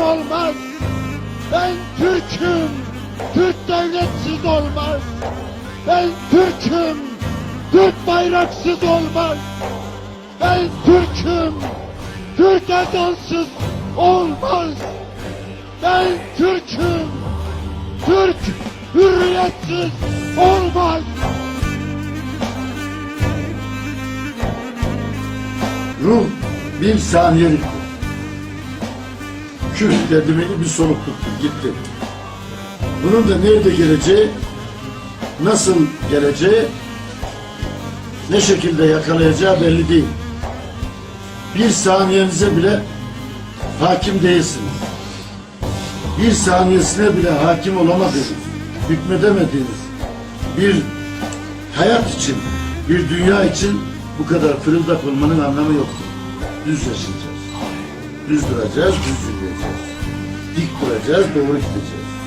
olmaz. Ben Türk'üm. Türk devletsiz olmaz. Ben Türk'üm. Türk bayraksız olmaz. Ben Türk'üm. Türk ezansız olmaz. Ben Türk'üm. Türk hürriyetsiz olmaz. Ruh bir saniyelik. Kürt dedi bir soluk tuttu gitti. Bunun da nerede geleceği, nasıl geleceği, ne şekilde yakalayacağı belli değil. Bir saniyenize bile hakim değilsiniz. Bir saniyesine bile hakim olamadığınız, hükmedemediğiniz bir hayat için, bir dünya için bu kadar fırıldak olmanın anlamı yoktur. Düz yaşayacağız. Düz duracağız, düz yürüyeceğiz. Dik duracağız, doğru gideceğiz.